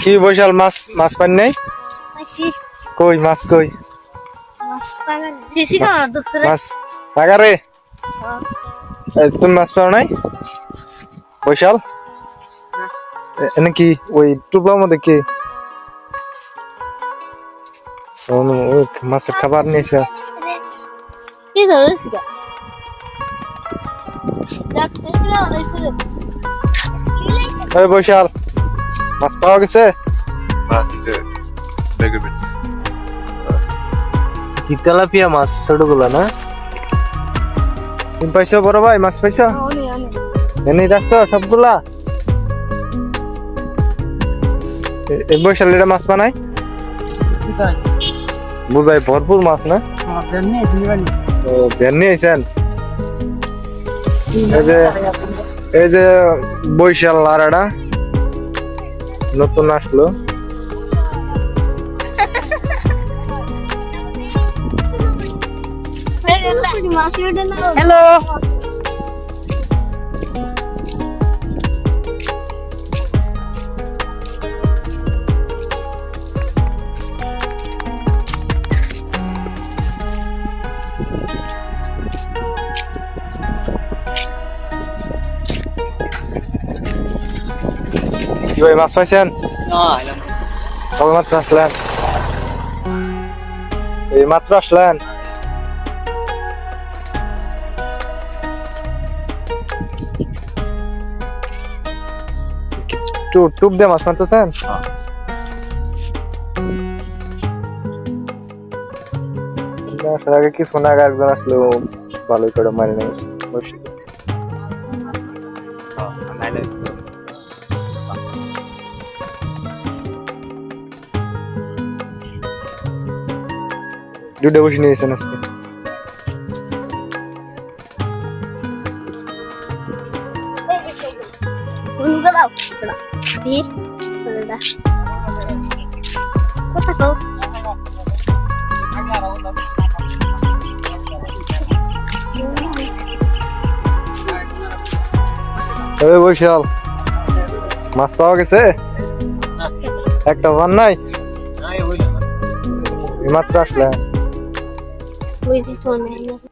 কি বৈশাল মাছ মাছ পান নাই? কই মাছ কই? মাছ আগারে তুমি মাছ পাও নাই? বৈশাল? এ- এনে কি ওই টুপলার মধ্যে কি? মাছের খাবার নিয়েছে। কি ধরেছি ওই বৈশাল মাছ পাওয়া গেছে? কি তেলাপিয়া মাছ ছোটগুলো না? তুমি পাইছো বড় ভাই মাছ পাইছো? এনে রাখছো সবগুলা? এই বৈশালীরা মাছ বানাই বুঝাই ভরপুর মাছ না? ভ্যান নিয়ে আইছেন এই যে এই যে বৈশাল লারাটা নতুন আসলো। হ্যালো। কি ভাই মাছ পাইছেন? কবে মাত্র আসলেন? এই মাত্র আসলেন? টু- টুপ দিয়ে মাছ মারতেছেন? আসার আগে কিছুক্ষণ আগে একজন আসলো ভালোই করে মারি নিয়েছে। বসে দুটো বসে নিয়েছেন আজকে ওই বৈশাল মাছ পাওয়া গেছে একটা ভান নাই এই মাত্র আসলে Please turn it man.